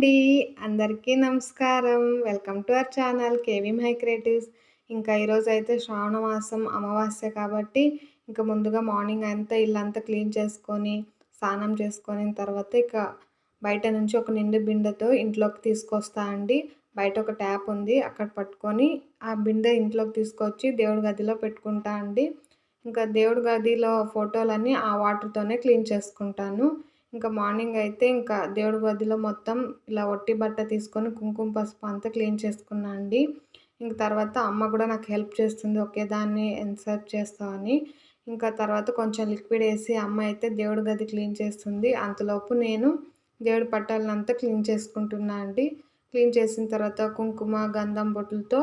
అండి. అందరికీ నమస్కారం. Welcome to our channel KV my creatives. ఇంకా ఈరోజు అయితే శ్రావణ మాసం అమావాస్య కాబట్టి ఇంకా ముందుగా మార్నింగ్ అంతా ఇల్లంతా క్లీన్ చేసుకొని స్నానం చేసుకొని తర్వాత ఇక బయట నుంచి ఒక నిండు బిండతో ఇంట్లోకి తీసుకొస్తా అండి. బయట ఒక ట్యాప్ ఉంది అక్కడ పట్టుకొని ఆ బిండ ఇంట్లోకి తీసుకొచ్చి దేవుడి గదిలో పెట్టుకుంటా అండి. ఇంకా దేవుడి గదిలో ఫోటోలన్నీ ఆ వాటర్తోనే క్లీన్ చేసుకుంటాను. ఇంకా మార్నింగ్ అయితే ఇంకా దేవుడి గదిలో మొత్తం ఇలా ఒట్టి బట్ట తీసుకొని కుంకుమ పసుపు అంతా క్లీన్ చేసుకున్నా అండి. ఇంక తర్వాత అమ్మ కూడా నాకు హెల్ప్ చేస్తుంది ఒకే దాన్ని ఎన్సర్వ్ చేస్తామని ఇంకా తర్వాత కొంచెం లిక్విడ్ వేసి అమ్మ అయితే దేవుడి గది క్లీన్ చేస్తుంది. అంతలోపు నేను దేవుడి పట్టాలనంతా క్లీన్ చేసుకుంటున్నా అండి. క్లీన్ చేసిన తర్వాత కుంకుమ గంధం బొట్టులతో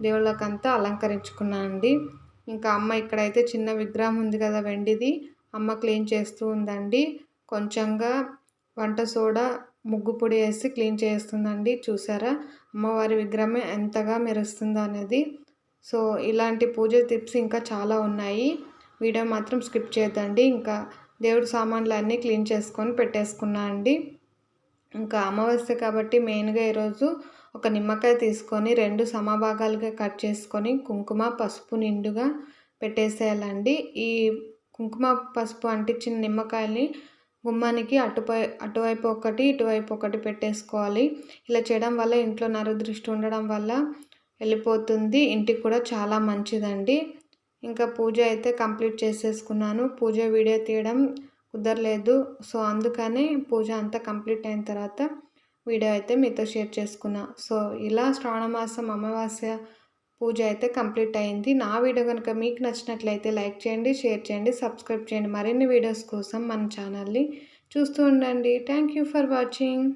దేవుళ్ళకంతా అలంకరించుకున్నా అండి. ఇంకా అమ్మ ఇక్కడైతే చిన్న విగ్రహం ఉంది కదా వెండిది అమ్మ క్లీన్ చేస్తూ ఉందండి. కొంచెంగా వంట సోడా ముగ్గు పొడి వేసి క్లీన్ చేస్తుందండి. చూసారా? అమ్మవారి విగ్రహం ఎంతగా మెరుస్తుందో అనేది. సో ఇలాంటి పూజ టిప్స్ ఇంకా చాలా ఉన్నాయి. వీడియో మాత్రం స్కిప్ చేయొద్దండి. ఇంకా దేవుడి సామాన్లు అన్నీ క్లీన్ చేసుకొని పెట్టేసుకున్నా అండి. ఇంకా అమావాస్య కాబట్టి మెయిన్గా ఈరోజు ఒక నిమ్మకాయ తీసుకొని రెండు సమభాగాలుగా కట్ చేసుకొని కుంకుమ పసుపు నిండుగా పెట్టేసేయాలండి. ఈ కుంకుమ పసుపు అంటించిన నిమ్మకాయల్ని గుమ్మానికి అటుపై అటువైపు ఒకటి ఇటువైపు ఒకటి పెట్టేసుకోవాలి. ఇలా చేయడం వల్ల ఇంట్లో నరదృష్టి ఉండడం వల్ల వెళ్ళిపోతుంది. ఇంటికి కూడా చాలా మంచిదండి. ఇంకా పూజ అయితే కంప్లీట్ చేసేసుకున్నాను. పూజ వీడియో తీయడం కుదరలేదు. సో అందుకనే పూజ అంతా కంప్లీట్ అయిన తర్వాత వీడియో అయితే మీతో షేర్ చేసుకున్నా. సో ఇలా శ్రావణమాసం అమావాస్య పూజ అయితే కంప్లీట్ అయింది. నా వీడియో కనుక మీకు నచ్చినట్లయితే లైక్ చేయండి షేర్ చేయండి సబ్స్క్రైబ్ చేయండి. మరిన్ని వీడియోస్ కోసం మన ఛానల్ని చూస్తూ ఉండండి. Thank you for watching.